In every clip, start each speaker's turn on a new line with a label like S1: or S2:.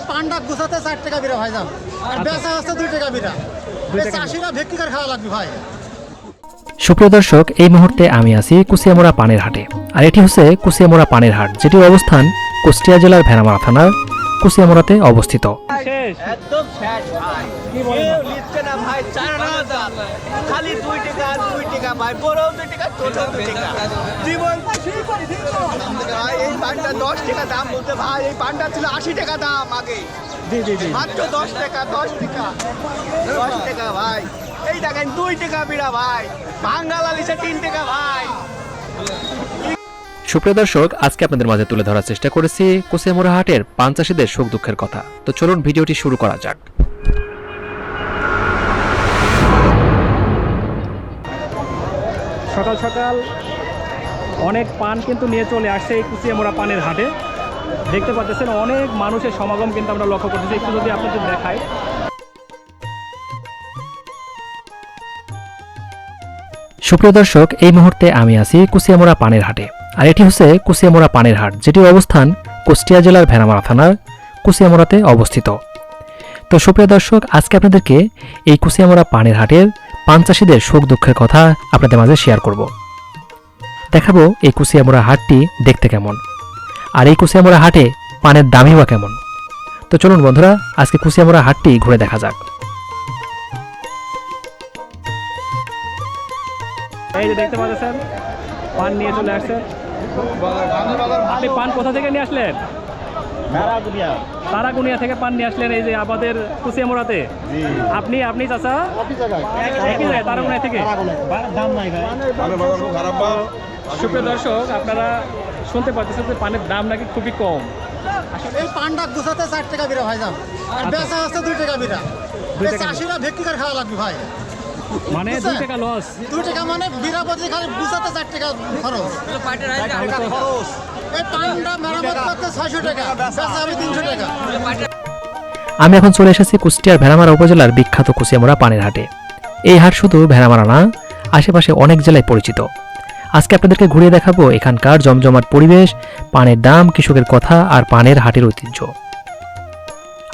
S1: এই পান্ডা গুছাতে চার টাকা বিরা ভাই যান। আর বেচা হচ্ছে দুই টাকা বিরা। এই চাষিরা ভেক্তি করে খাওয়া লাগবে ভাই।
S2: সুপ্রিয় দর্শক এই মুহূর্তে আমি আছি কুশিয়ামোড়া পানের হাটে। আর এটি হচ্ছে কুশিয়ামোড়া পানের হাট যেটির অবস্থান কুষ্টিয়া জেলার ভেড়ামারা থানার কুশিয়ামোড়াতে অবস্থিত।
S3: একদম শেষ ভাই।
S4: কি বলেন?
S3: না ভাই। চার খালি দুই টাকা ভাই বড়ও দুই টাকা ছোটও দুই টাকা। জীবন ভাই এই পানটা দশ টাকা দাম বলতে ভাই এই পানটা ছিল আশি টাকা দাম আগে। মাত্র দশ টাকা দশ টাকা। দশ টাকা ভাই। এই টাকায় দুই টাকা বিড়া ভাই। বাঙ্গাল আলিসে তিন টাকা ভাই।
S2: সুপ্রিয় দর্শক আজকে আপনাদের মাঝে তুলে ধরার চেষ্টা করেছি কুশিয়ামোড়া হাটের পান চাষিদের সুখ দুঃখের কথা। তো চলুন ভিডিওটি শুরু করা যাক।
S4: সকাল সকাল অনেক পান কিন্তু নিয়ে চলে আসছে এই কুচিয়ামোড়া পানের হাটে। দেখতে পাচ্ছেন অনেক মানুষের সমাগম কিন্তু আমরা লক্ষ্য করতেছি। একটু যদি আপনাদের দেখাই।
S2: সুপ্রিয় দর্শক, এই মুহূর্তে আমি আছি কুশিয়ামোড়া পানের হাটে। আর এটি হচ্ছে কুশিয়ামোড়া পানের হাট, যেটির অবস্থান কুষ্টিয়া জেলার ভেড়ামারা থানার কুশিয়ামোড়াতে অবস্থিত। তো সুপ্রিয় দর্শক, আজকে আপনাদেরকে এই কুশিয়ামোড়া পানের হাটের পান চাষিদের সুখ দুঃখের কথা আপনাদের মাঝে শেয়ার করব। দেখাবো এই কুশিয়ামোড়া হাটটি দেখতে কেমন। আর এই কুশিয়ামোড়া হাটে পানের দামই বা কেমন। তো চলুন বন্ধুরা, আজকে কুশিয়ামোড়া হাটটি ঘুরে দেখা যাক।
S4: পান কোথা থেকে নিয়ে আসলেন? তারাগুনিয়া। থেকে পান নিয়ে আসলেন এই যে আমাদের কুচিয়ামোড়াতে আপনি আপনি চাচা? একই জায়গায়। তারাগুনিয়া থেকে? সুপ্রিয় দর্শক আপনারা শুনতে পাচ্ছেন যে পানের দাম নাকি খুবই কম।
S1: এই পান্ডা গুছাতে চার টাকা বিরা ভাই যান। আর বেচা হচ্ছে দুই টাকা বিরা। চাষিরা ভেক্তি করে খাওয়া লাগবে ভাই।
S4: মানে দুই টাকা লস
S1: দুই টাকা মানে বিরা প্রতি খালি গুছাতে চার টাকা খরচ। এই পান্ডা মেরামত করতে ছয়শো টাকা হবে তিনশো টাকা।
S2: আমি এখন চলে এসেছি কুষ্টিয়ার ভেড়ামারা উপজেলার বিখ্যাত কুশিয়ামোড়া পানের হাটে। এই হাট শুধু ভেড়ামারা না আশেপাশে অনেক জেলায় পরিচিত। আজকে আপনাদেরকে ঘুরিয়ে দেখাবো এখানকার জমজমাট পরিবেশ পানের দাম কৃষকের কথা আর পানের হাটের ঐতিহ্য।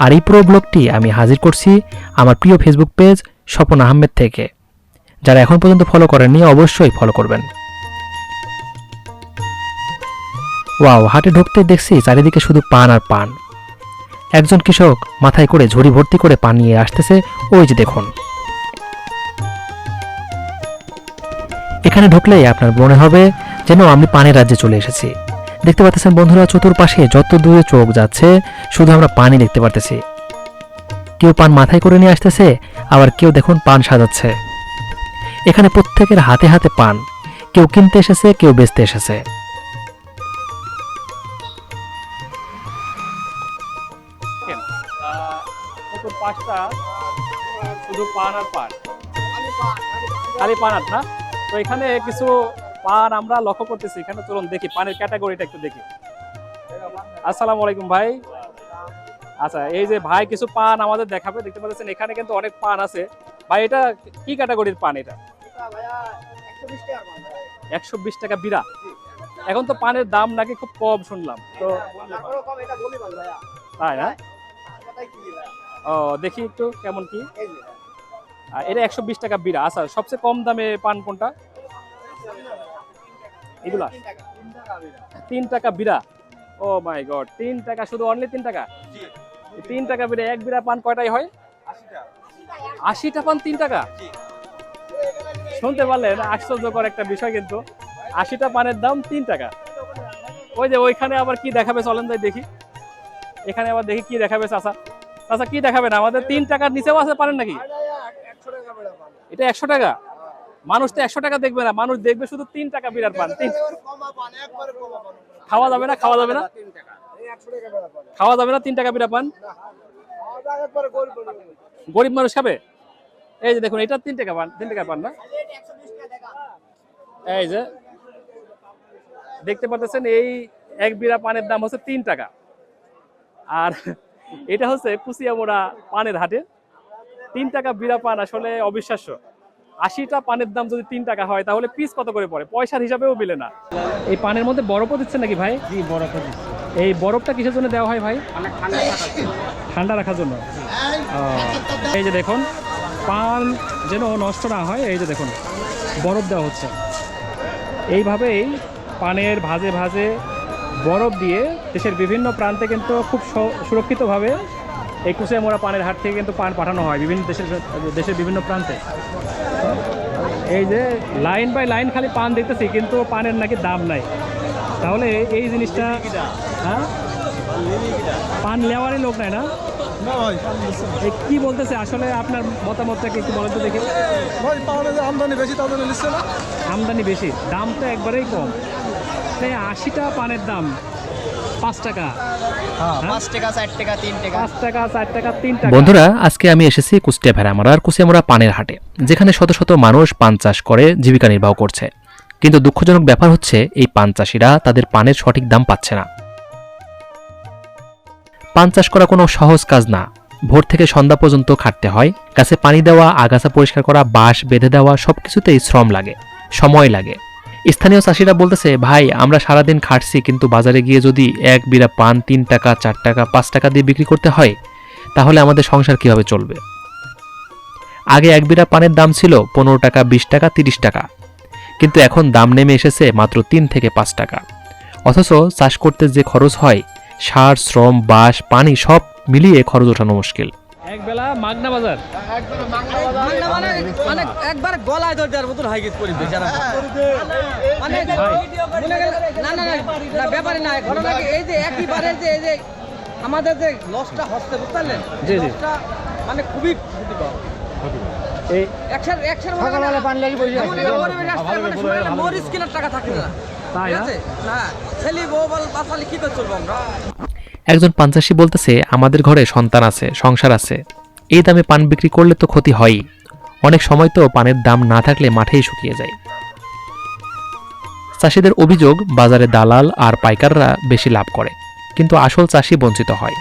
S2: আর এই পুরো ব্লগটি আমি হাজির করছি আমার প্রিয় ফেসবুক পেজ স্বপন আহমেদ থেকে। যারা এখন পর্যন্ত ফলো করেননি, অবশ্যই ফলো করবেন। ওয়াও হাটে ঢুকতে দেখছি চারিদিকে শুধু পান আর পান। একজন কৃষক মাথায় করে ঝুড়ি ভর্তি করে পান নিয়ে আসতেছে, ওই যে দেখুন। এখানে ঢুকলেই আপনার মনে হবে যেন আমি পানের রাজ্যে চলে এসেছি। দেখতে পাচ্ছেন বন্ধুরা, চতুর্পাশে যত দূরে চোখ যাচ্ছে, শুধু আমরা পানি দেখতে পারতেছি। কেউ পান মাথায় করে নিয়ে আসতেছে আবার কেউ দেখুন পান সাজাচ্ছে। এখানে প্রত্যেকের হাতে হাতে পান। কেউ কিনতে এসেছে, কেউ বেচতে এসেছে।
S4: না? তো এখানে কিছু পান আমরা লক্ষ্য করতেছি। এখানে চলুন দেখি, পানের ক্যাটাগরিটা একটু দেখি। আসসালামু আলাইকুম ভাই। আচ্ছা এই যে ভাই কিছু পান আমাদের দেখাবে, দেখতে পাচ্ছেন এখানে কিন্তু অনেক পান আছে। ভাই, এটা কি ক্যাটাগরির পান এটা? একশো বিশ টাকা বিড়া। এখন তো পানের দাম নাকি খুব কম শুনলাম। তো তাই না? ও, দেখি একটু কেমন কি। এটা একশো বিশ টাকা বিড়া। আচ্ছা সবচেয়ে কম দামে পান কোনটা? এগুলা? তিন টাকা বিড়া। ও মাই গড, তিন টাকা, শুধু অনলি তিন টাকা? তিন টাকা বিড়া এক বিড়া পান কয়টাই হয়? আশিটা। পান তিন টাকা? শুনতে পারলেন আশ্চর্যকর একটা বিষয় কিন্তু। আশিটা পানের দাম তিন টাকা। ওই যে ওইখানে আবার কি দেখাবে চলেন যাই দেখি। এখানে আবার দেখি কি দেখাবে চাচা। চাচা কি দেখাবেন? আমাদের তিন টাকার নিচেও আছে পারেন নাকি? এটা একশো টাকা? মানুষ তো একশো টাকা দেখবে না। মানুষ দেখবে শুধু তিন টাকা বিরাট পান। খাওয়া যাবে না খাওয়া যাবে না? খাওয়া যাবে না? তিন টাকা বিরা পান। গরিব মানুষ খাবে? এই যে দেখুন, এটা তিন টাকা পান, তিন টাকা পান না? এই যে, দেখতে পাচ্ছেন, এই এক বিড়া পানের দাম হচ্ছে তিন টাকা। আর এটা হচ্ছে কুচিয়ামোড়া পানের হাটে। তিন টাকা বিড়া পান আসলে অবিশ্বাস্য। আশিটা পানের দাম যদি তিন টাকা হয়, তাহলে পিস কত করে পড়ে? পয়সার হিসাবেও মিলে না। এই পানের মধ্যে বরফও দিচ্ছে নাকি ভাই?
S5: জি বড় করে
S4: এই বরফটা কিসের জন্য দেওয়া হয় ভাই? ঠান্ডা রাখার জন্য। এই যে দেখুন পান যেন নষ্ট না হয় এই যে দেখুন বরফ দেওয়া হচ্ছে। এইভাবেই পানের ভাজে ভাজে বরফ দিয়ে দেশের বিভিন্ন প্রান্তে কিন্তু খুব সুরক্ষিতভাবে এই মোড়া পানের হাট থেকে কিন্তু পান পাঠানো হয় বিভিন্ন দেশের দেশের বিভিন্ন প্রান্তে। এই যে লাইন বাই লাইন খালি পান দেখতেছি কিন্তু পানের নাকি দাম নাই। তাহলে এই জিনিসটা হ্যাঁ? পান লেওয়ারই লোক নাই না
S1: না ভাই
S4: এই কি বলতেছে? আসলে আপনার মতামতটাকে একটু বলেন তো দেখি।
S1: ভাই পাওয়ার আমদানি বেশি জন্য নিচ্ছে না?
S4: আমদানি বেশি দাম তো একবারেই কম। তাই আশিটা পানের দাম পাঁচ টাকা।
S3: হ্যাঁ পাঁচ টাকা চার টাকা তিন
S4: পাঁচ টাকা চার টাকা তিন
S2: বন্ধুরা আজকে আমি এসেছি কুষ্টিয়া ভেড়ামারার কুচিয়ামরা পানের হাটে যেখানে শত শত মানুষ পান চাষ করে জীবিকা নির্বাহ করছে। কিন্তু দুঃখজনক ব্যাপার হচ্ছে, এই পান চাষিরা তাদের পানের সঠিক দাম পাচ্ছে না। পান চাষ করা কোনো সহজ কাজ না। ভোর থেকে সন্ধ্যা পর্যন্ত খাটতে হয়। গাছে পানি দেওয়া, আগাছা পরিষ্কার করা, বাঁশ বেঁধে দেওয়া, সবকিছুতেই শ্রম লাগে, সময় লাগে। স্থানীয় চাষিরা বলতেছে, ভাই, আমরা সারাদিন খাটছি, কিন্তু বাজারে গিয়ে যদি এক বিড়া পান, তিন টাকা, চার টাকা, পাঁচ টাকা দিয়ে বিক্রি করতে হয়, তাহলে আমাদের সংসার কীভাবে চলবে? আগে এক বিড়া পানের দাম ছিল পনেরো টাকা, বিশ টাকা, তিরিশ টাকা। কিন্তু এখন দাম নেমে এসেছে মাত্র তিন থেকে পাঁচ টাকা। অথচ চাষ করতে যে খরচ হয় সার শ্রম বাঁশ পানি সব মিলিয়ে খরচ ওঠানো মুশকিল।
S4: এক মাগনা বাজার।
S5: মানে মানে একবার গলায় ধরে মতন হাই গেট পরিবেশ মানে না না না না ব্যাপারে না ঘটনা এই যে একইবারে যে এই যে আমাদের যে লসটা হচ্ছে বুঝতে পারলেন? মানে খুবই ক্ষতিকর। একশার একশার সকালবেলা পানি লাগি বসে সময় গেলে মরিচ কিলোর টাকা থাকে না।
S4: তাই
S5: না? ছেলে বউ বল বাচ্চালি কি করে চলবো আমরা।
S2: একজন পাঞ্চাশি বলতেছে আমাদের ঘরে সন্তান আছে সংসার আছে। এই দামে পান বিক্রি করলে তো ক্ষতি হয়ই। অনেক সময় তো পানের দাম না থাকলে মাঠেই শুকিয়ে যায়। চাষিদের অভিযোগ বাজারে দালাল আর পাইকাররা বেশি লাভ করে কিন্তু আসল চাষি বঞ্চিত হয়।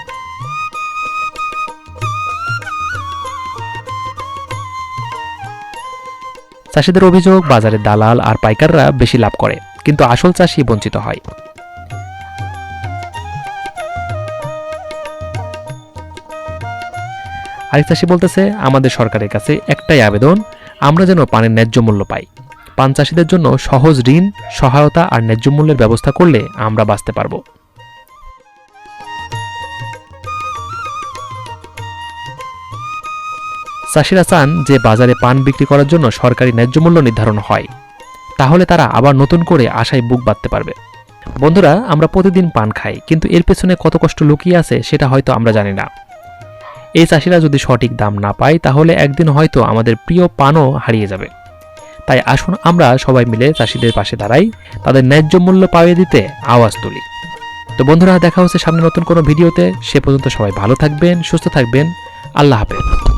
S2: চাষিদের অভিযোগ, বাজারে দালাল আর পাইকাররা বেশি লাভ করে, কিন্তু আসল চাষি বঞ্চিত হয়। আরেক চাষি বলতেছে, আমাদের সরকারের কাছে একটাই আবেদন, আমরা যেন পানের ন্যায্য মূল্য পাই। পান চাষিদের জন্য সহজ ঋণ, সহায়তা আর ন্যায্য মূল্যের ব্যবস্থা করলে আমরা বাঁচতে পারব। চাষিরা চান যে বাজারে পান বিক্রি করার জন্য সরকারি ন্যায্য মূল্য নির্ধারণ হয়। তাহলে তারা আবার নতুন করে আশায় বুক বাঁধতে পারবে। বন্ধুরা, আমরা প্রতিদিন পান খাই, কিন্তু এর পেছনে কত কষ্ট লুকিয়ে আছে সেটা হয়তো আমরা জানি না। এই চাষিরা যদি সঠিক দাম না পায়, তাহলে একদিন হয়তো আমাদের প্রিয় পানও হারিয়ে যাবে। তাই আসুন আমরা সবাই মিলে চাষিদের পাশে দাঁড়াই, তাদের ন্যায্য মূল্য পাইয়ে দিতে আওয়াজ তুলি। তো বন্ধুরা, দেখা হচ্ছে সামনে নতুন কোনো ভিডিওতে। সে পর্যন্ত সবাই ভালো থাকবেন, সুস্থ থাকবেন। আল্লাহ হাফেজ।